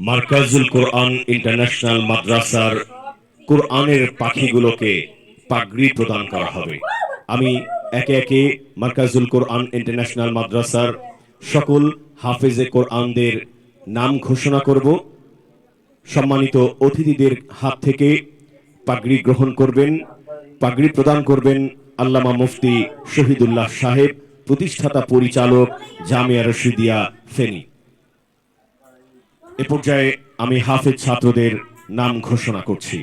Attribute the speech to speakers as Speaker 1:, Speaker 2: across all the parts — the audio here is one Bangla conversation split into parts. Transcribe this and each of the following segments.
Speaker 1: মার্কাজুল কোরআন ইন্টারন্যাশনাল মাদ্রাসার কোরআনের পাখিগুলোকে পাগড়ি প্রদান করা হবে। আমি একে একে মার্কাজুল কোরআন ইন্টারন্যাশনাল মাদ্রাসার সকল হাফেজে কোরআনদের নাম ঘোষণা করব। সম্মানিত অতিথিদের হাত থেকে পাগড়ি গ্রহণ করবেন, পাগড়ি প্রদান করবেন আল্লামা মুফতি শহীদুল্লাহ সাহেব, প্রতিষ্ঠাতা পরিচালক জামিয়া রশিদিয়া ফেনী। এ পর্যায়ে আমি হাফেজ ছাত্রদের নাম ঘোষণা করছি।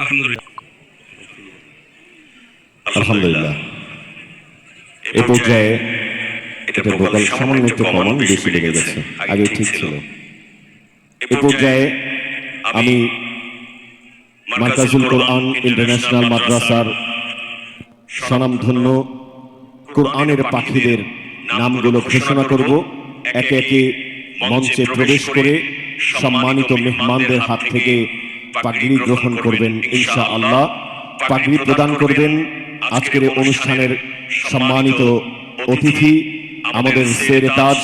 Speaker 2: আলহামদুলিল্লাহ।
Speaker 1: আলহামদুলিল্লাহ এ পর্যায়ে
Speaker 2: এটা
Speaker 1: এটা সামান্য একটু কমন বেশি লেগে গেছে। আগে ঠিক ছিল। এ পর্যায়ে আমি মার্কাজুল কোরআন ইন্টারন্যাশনাল মাদ্রাসার স্বনামধন্য কোরআনের পাখিদের নামগুলো ঘোষণা করব। একে একে মঞ্চে প্রবেশ করে সম্মানিত মেহমানদের হাত থেকে পাগড়ি গ্রহণ করবেন ইনশা আল্লাহ পাগড়ি প্রদান করবেন আজকের অনুষ্ঠানের সম্মানিত অতিথি। আমাদের সেরে তাজ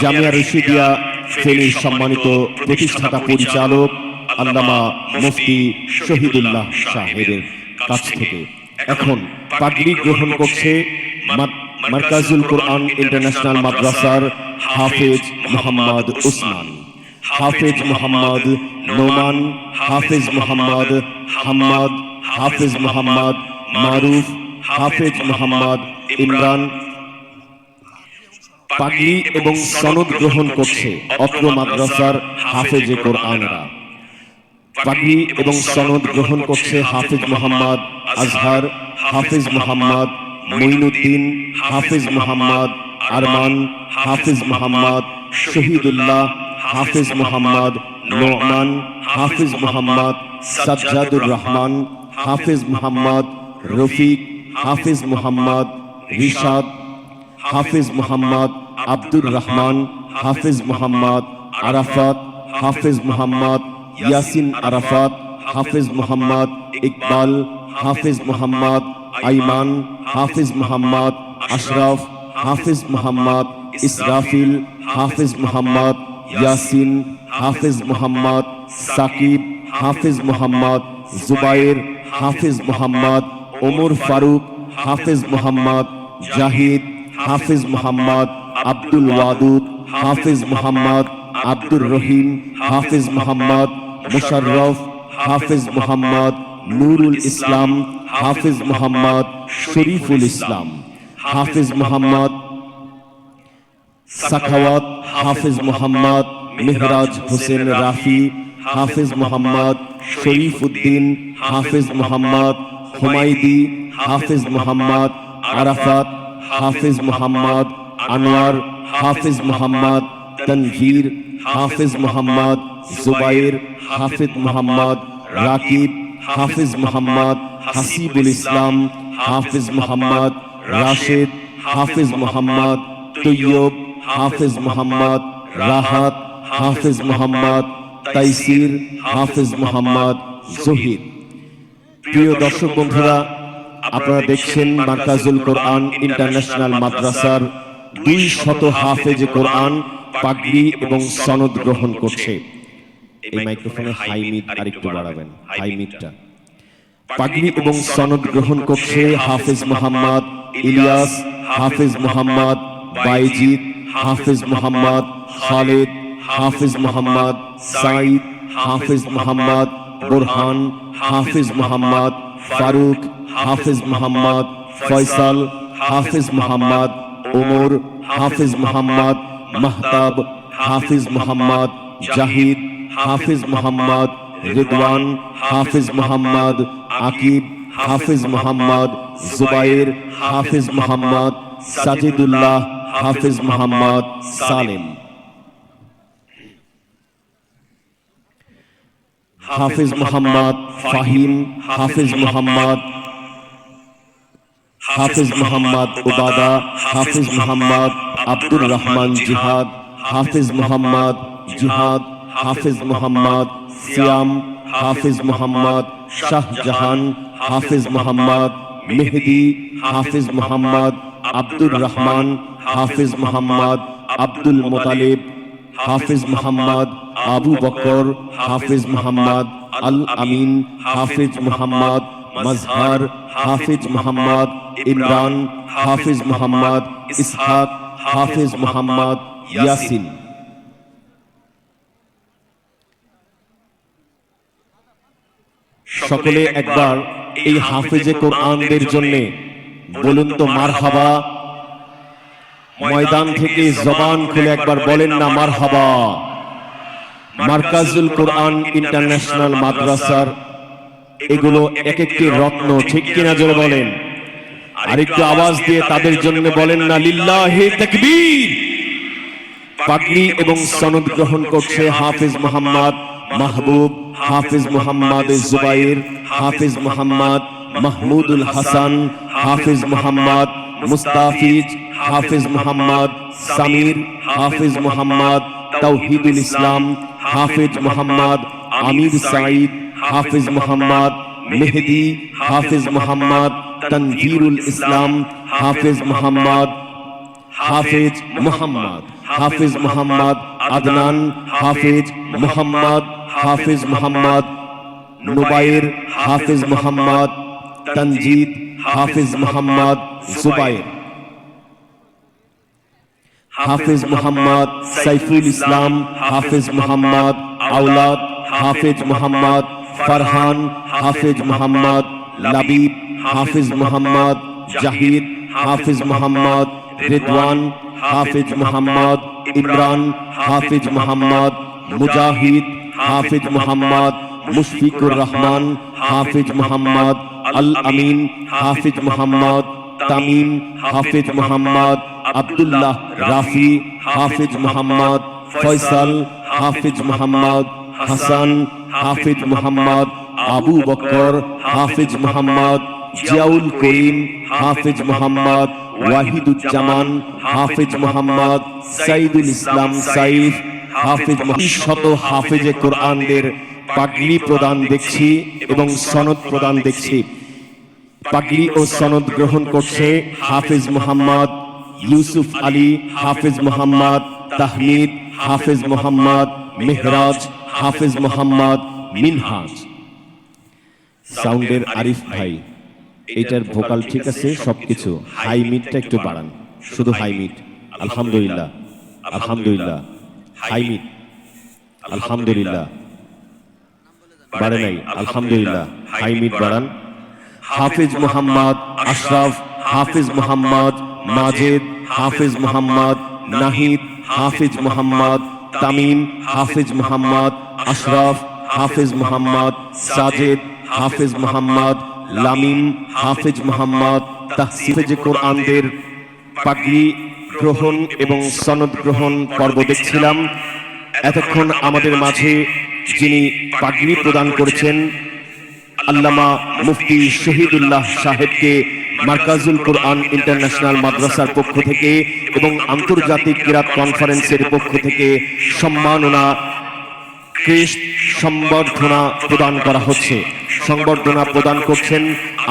Speaker 1: জামিয়া রশিদিয়া ফেনীর সম্মানিত প্রতিষ্ঠাতা পরিচালক আল্লামা মুফতি শহীদুল্লাহ সাহেবের। কাছ থেকে। এখন পাগড়ি গ্রহণ করছে মার্কাজুল কোরআন ইন্টারন্যাশনাল মাদ্রাসার হাফেজ মোহাম্মদ উসমান। হাফেজ মোহাম্মদ নোমান। হাফেজ মোহাম্মদ হাম্মাদ। হাফেজ মোহাম্মদ মারুফ। হাফেজ মোহাম্মদ ইমরান। পাগড়ি এবং সনদ গ্রহণ করছে অত্র মাদ্রাসার হাফেজে কোরআনরা। পাগড়ি এবং সনদ গ্রহণ করছে হাফিজ মোহাম্মদ আজহার হাফিজ মোহাম্মদ মঈনুদ্দিন হাফিজ মোহাম্মদ আরমান হাফিজ মোহাম্মদ শহীদুল্লাহ হাফিজ মোহাম্মদ নোমান হাফিজ মোহাম্মদ সাজ্জাদুর রহমান হাফিজ মোহাম্মদ রফিক হাফিজ মোহাম্মদ রিশাদ হাফিজ মোহাম্মদ আব্দুর রহমান হাফিজ মোহাম্মদ আরাফাত হাফিজ মোহাম্মদ ইয়াসিন আরাফাত হাফিজ মোহাম্মদ ইকবাল হাফিজ মোহাম্মদ আইমান হাফিজ মোহাম্মদ আশরাফ হাফিজ মোহাম্মদ ইসরাফিল হাফিজ মোহাম্মদ ইয়াসিন হাফিজ মোহাম্মদ সাকিব হাফিজ মোহাম্মদ জুবাইর হাফিজ মোহাম্মদ ওমর ফারুক হাফিজ মোহাম্মদ জাহিদ হাফিজ মোহাম্মদ আব্দুল ওয়াদুদ হাফিজ মোহাম্মদ আব্দুর রহিম হাফিজ মোহাম্মদ মুশাররফ হাফিজ মোহাম্মদ নুরুল ইসলাম হাফিজ মোহাম্মদ শরীফুল ইসলাম হাফিজ মোহাম্মদ সাখাওয়াত হাফিজ মোহাম্মদ মেহরাজ হোসেন রাফি হাফিজ মোহাম্মদ শরীফ উদ্দিন হাফিজ মোহাম্মদ হুমাইদি হাফিজ মোহাম্মদ আরাফাত হাফিজ মোহাম্মদ আনোয়ার হাফিজ মোহাম্মদ তনভীর হাফিজ মোহাম্মদ জুবাইর, হাফিজ মোহাম্মদ, রাকিব, হাফিজ মোহাম্মদ, হাসিবুল ইসলাম, হাফিজ মোহাম্মদ, রাশেদ, হাফিজ মোহাম্মদ তৈয়ব হাফিজ মোহাম্মদ, রাহাত, হাফিজ মোহাম্মদ, তাইসির, হাফিজ মোহাম্মদ, জহির। প্রিয় দর্শক বন্ধুরা, আপনারা দেখছেন মার্কাজুল কোরআন ইন্টারন্যাশনাল মাদ্রাসার দুই শত হাফেজ কোরআন পাগড়ি এবং সনদ গ্রহণ করছে। এই মাইক্রোফোনে হাই মিট আরেকটু বাড়াবেন হাই মিটটা পাগড়ি এবং সনদ গ্রহণ করছে হাফিজ মোহাম্মদ ইলিয়াস হাফিজ মোহাম্মদ বাইজিদ হাফিজ মোহাম্মদ খালেদ হাফিজ মোহাম্মদ সাইদ হাফিজ মোহাম্মদ বুরহান হাফিজ মোহাম্মদ ফারুক হাফিজ মোহাম্মদ ফয়সাল হাফিজ মোহাম্মদ ওমর হাফিজ মোহাম্মদ মাহতাব হাফিজ মোহাম্মদ জাহিদ হাফিজ মোহাম্মদ রিদওয়ান হাফিজ মোহাম্মদ আকিব হাফিজ মোহাম্মদ জুবাইর হাফিজ মোহাম্মদ সাজিদুল্লাহ হাফিজ মোহাম্মদ সালেম হাফিজ মোহাম্মদ ফাহিম হাফিজ মোহাম্মদ হাফিজ মোহাম্মদ উবাদা হাফিজ মোহাম্মদ আব্দুর রহমান জিহাদ হাফিজ মোহাম্মদ জিহাদ হাফিজ মোহাম্মদ সিয়াম হাফিজ মোহাম্মদ শাহজাহান হাফিজ মোহাম্মদ মেহেদি হাফিজ মোহাম্মদ আব্দুর রহমান হাফিজ মোহাম্মদ আব্দুল মোতালেব হাফিজ মোহাম্মদ আবু বকর হাফিজ মোহাম্মদ আল আমিন হাফিজ মোহাম্মদ মজহার হাফিজ মোহাম্মদ ইমরান হাফিজ মোহাম্মদ ইসহাক হাফিজ মোহাম্মদ ইয়াসিন সকলে একবার এই হাফিজে কোরআনদের জন্য বলুন তো মারহাবা। ময়দান থেকে জবান খুলে একবার বলেন না মারহাবা। মার্কাজুল কোরআন ইন্টারন্যাশনাল মাদ্রাসার এগুলো এক একটি রত্ন ঠিক কিনা জোরে বলেন। আরেকটু আওয়াজ দিয়ে তাদের জন্য বলেন না লিল্লাহি তাকবীর। পাগড়ি এবং সনদ গ্রহণ করছে হাফিজ মোহাম্মদ মাহবুব। হাফিজ মোহাম্মদ জুবাইর, হাফিজ মোহাম্মদ মাহমুদুল হাসান, হাফিজ মোহাম্মদ মুস্তাফিজ, হাফিজ মোহাম্মদ সামির, হাফিজ মোহাম্মদ তৌহিদুল ইসলাম, হাফিজ মোহাম্মদ আমির সাইদ হাফিজ মোহাম্মদ মেহেদি, হাফিজ মোহাম্মদ তনভীরুল ইসলাম, হাফিজ মোহাম্মদ হাফিজ মোহাম্মদ। হাফিজ মোহাম্মদ আদনান হাফিজ মোহাম্মদ হাফিজ মোহাম্মদ নুবাইর হাফিজ মোহাম্মদ তনজিদ হাফিজ মোহাম্মদ জুবাইর হাফিজ মোহাম্মদ সাইফুল ইসলাম হাফিজ মোহাম্মদ আওলাদ হাফিজ মোহাম্মদ ফারহান হাফিজ মোহাম্মদ লাবিব হাফিজ মোহাম্মদ জাহিদ হাফিজ মোহাম্মদ রিদওয়ান হাফিজ মোহাম্মদ ইমরান হাফিজ মোহাম্মদ মুজাহিদ হাফিজ মোহাম্মদ মুশফিকুর রহমান হাফিজ মোহাম্মদ আল আমিন হাফিজ মোহাম্মদ তামিম হাফিজ মোহাম্মদ আব্দুল্লাহ রাফি হাফিজ মোহাম্মদ ফয়সাল হাফিজ মোহাম্মদ হাসান হাফিজ মোহাম্মদ আবু বকর হাফিজ মোহাম্মদ জিয়াউল করিম হাফিজ মোহাম্মদ ওয়াহিদুজ্জামান, হাফিজ মোহাম্মদ, সাইদুল ইসলাম সাইফ, হাফিজ শত হাফিজে কোরআনদের পাগড়ি প্রদান দেখছি এবং সনদ প্রদান দেখছি। পাগড়ি ও সনদ গ্রহণ করছে হাফিজ মোহাম্মদ ইউসুফ আলী, হাফিজ মোহাম্মদ তাহমিদ, হাফিজ মোহাম্মদ মেহরাজ, হাফিজ মোহাম্মদ মিনহাজ। সাউন্ডের আরিফ ভাই। এটার ভোকাল ঠিক আছে সবকিছু হাই মিটটা একটু বাড়ান। শুধু হাই মিট আলহামদুলিল্লাহ। আলহামদুলিল্লাহ। হাই মিট আলহামদুলিল্লাহ। বাড়ে নাই। আলহামদুলিল্লাহ। হাই মিট বাড়ান। হাফিজ মোহাম্মদ আশরাফ হাফিজ মোহাম্মদ মাজেদ হাফিজ মোহাম্মদ নাহিদ হাফিজ মোহাম্মদ তামিম হাফিজ মোহাম্মদ আশরাফ হাফিজ মোহাম্মদ সাজেদ হাফিজ মোহাম্মদ লামিম হাফিজ মোহাম্মদ তাহসিফে কোরআনদের পাগড়ি গ্রহণ এবং সনদ গ্রহণ পর্ব দেখছিলাম। এতক্ষণ আমাদের মাঝে যিনি পাগড়ি প্রদান করেছেন, আল্লামা মুফতি শহীদুল্লাহ সাহেবকে মার্কাজুল কোরআন ইন্টারন্যাশনাল মাদ্রাসার পক্ষ থেকে এবং আন্তর্জাতিক ক্রীড়া কনফারেন্সের পক্ষ থেকে সম্মাননা ক্রেস্ট সম্বর্ধনা প্রদান করা হচ্ছে। সংবর্ধনা প্রদান করছেন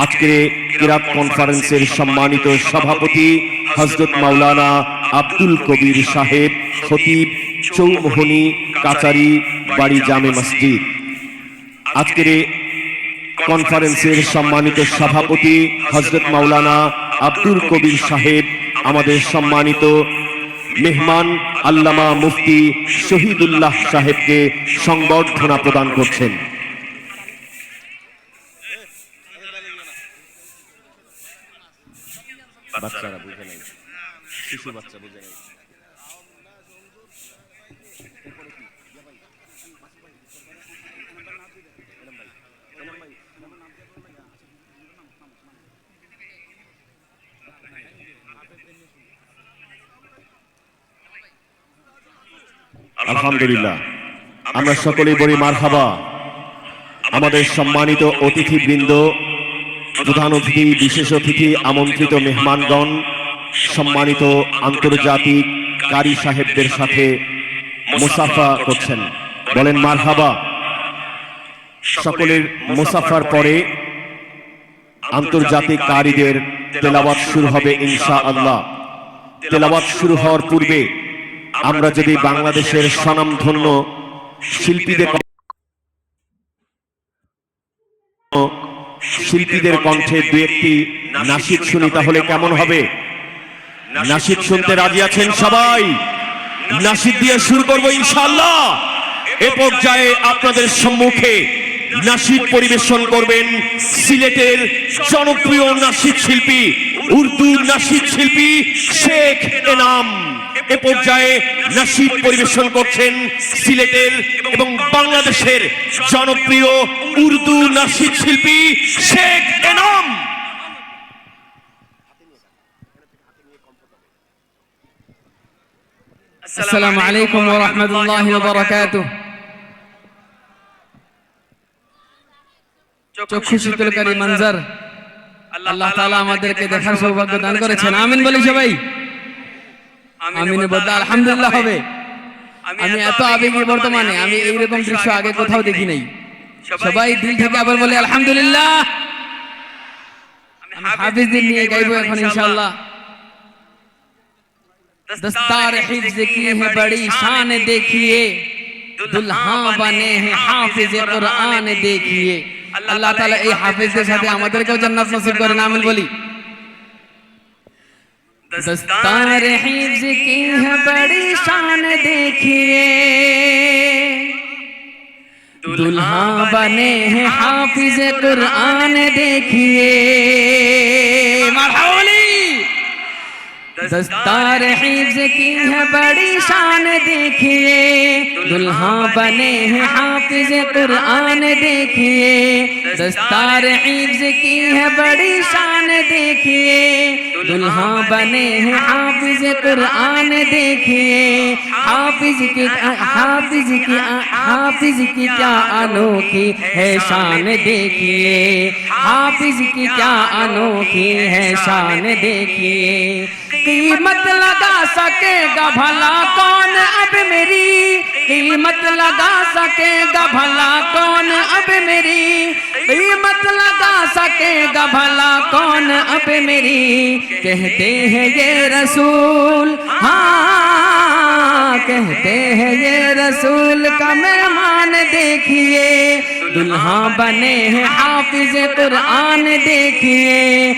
Speaker 1: আজকে কিরাত কনফারেন্সের সম্মানিত সভাপতি হজরত মাওলানা আব্দুল কবির সাহেব, খতিব চৌমোহনী কাচারি বাড়ি জামে মসজিদ। আজকের কনফারেন্সের সম্মানিত সভাপতি হজরত মাওলানা আব্দুল কবির সাহেব, আমাদের সম্মানিত মেহমান আল্লামা মুফতি শহীদুল্লাহ সাহেবকে সংবর্ধনা প্রদান করছেন। বাচ্চারা বুঝে নাই। শিশু বাচ্চা বুঝে নাই। আলহামদুলিল্লাহ। আমরা সকলেই বলি মারহাবা। আমাদের সম্মানিত অতিথিবৃন্দ প্রধান অতিথি বিশেষ অতিথি আমন্ত্রিত মেহমানগণ সম্মানিত আন্তর্জাতিক কারি সাহেবদের সাথে মুসাফা করছেন। বলেন মারহাবা। সকলের মুসাফার পরে আন্তর্জাতিক কারীদের তেলাওয়াত শুরু হবে ইনশা আল্লাহ তেলাওয়াত শুরু হওয়ার পূর্বে আমরা যদি বাংলাদেশের স্বনামধন্য শিল্পীদের শিল্পীদের কণ্ঠে দু একটি নাসিক শুনি তাহলে কেমন হবে? নাসিক শুনতে রাজি আছেন সবাই? নাসিক দিয়ে শুরু করব ইনশাআল্লাহ। এ পর্যায়ে আপনাদের সম্মুখে নাসিক পরিবেশন করবেন সিলেটের জনপ্রিয় নাসিক শিল্পী উর্দু নাসিক শিল্পী শেখ এনাম। এ পর্যায়ে নাসিক পরিবেশন করছেন সিলেটের এবং বাংলাদেশের জনপ্রিয় উর্দু নাসিক শিল্পী শেখ এনাম
Speaker 2: السلام عليكم ورحمة الله وبركاته চক্ষু শীতলকারী মঞ্জার আল্লাহ তাআলা আমাদেরকে দেখার সৌভাগ্য দান করেছেন আমিন বলি সবাই আমিনে বলতে আলহামদুলিল্লাহ হবে। আমি এত আবেগে বর্তমানে আমি এইরকম দৃশ্য আগে কোথাও দেখি নাই সবাই দিল থেকে আবার বলে আলহামদুলিল্লাহ। হাফিজদের নিয়ে গাইব এখন ইনশাআল্লাহ। দস্তার হিফজ কি হে বড়ি শান দেখিয়ে। দুলহা বানে হে হাফিজ কুরআন দেখিয়ে। আল্লাহ তাআলা এই হাফিজদের সাথে আমাদেরকেও জান্নাত নসিব করেন আমিন বলি। دستار حیز کی ہے بڑی شان دیکھیے۔ دلہا بنے ہیں حافظ قرآن دیکھیے۔ مرحول دستار حیز کی ہے بڑی شان دیکھیے۔ دلہا بنے ہیں حافظ قرآن دیکھیے۔ دستار حیز کی ہے بڑی شان دیکھیے۔ دلہا بنے ہیں حافظ قرآن دیکھیے۔ حافظ کی حافظ کی حافظ کی کیا انوکھی ہے شان دیکھیے۔ حافظ کی کیا انوکھی ہے شان دیکھیے۔ قیمت لگا سکے گا بھلا کون اب میری قیمت لگا سکے گا بھلا کون اب میری قیمت لگا سکے گا بھلا کون اب میری کہتے ہیں یہ رسول ہاں کہتے ہیں یہ رسول کا مہمان دیکھیے دلہا بنے ہیں حافظ قرآن دیکھیے